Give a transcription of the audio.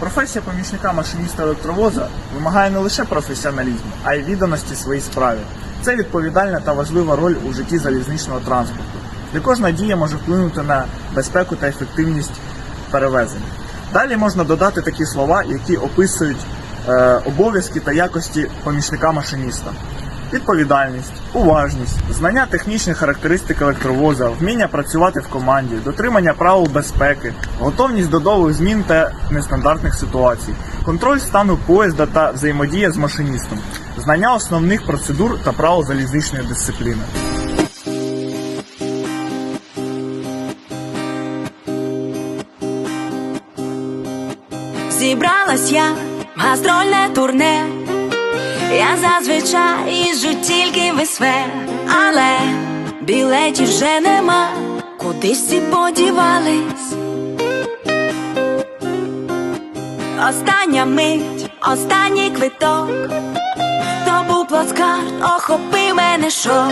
Професія помічника машиніста електровоза вимагає не лише професіоналізму, а й відданості своїй справі. Це відповідальна та важлива роль у житті залізничного транспорту, де кожна дія може вплинути на безпеку та ефективність перевезень. Далі можна додати такі слова, які описують е, обов'язки та якості помічника машиніста. Відповідальність, уважність, знання технічних характеристик електровоза, вміння працювати в команді, дотримання правил безпеки, готовність до нових змін та нестандартних ситуацій, контроль стану поїзда та взаємодія з машиністом, знання основних процедур та правил залізничної дисципліни. Зібралась я в гастрольне турне. Зазвичай їжджу тільки в СВ, але білетів вже нема, кудись всі подівались. Остання мить, останній квиток, то був плацкарт, охопи мене шок.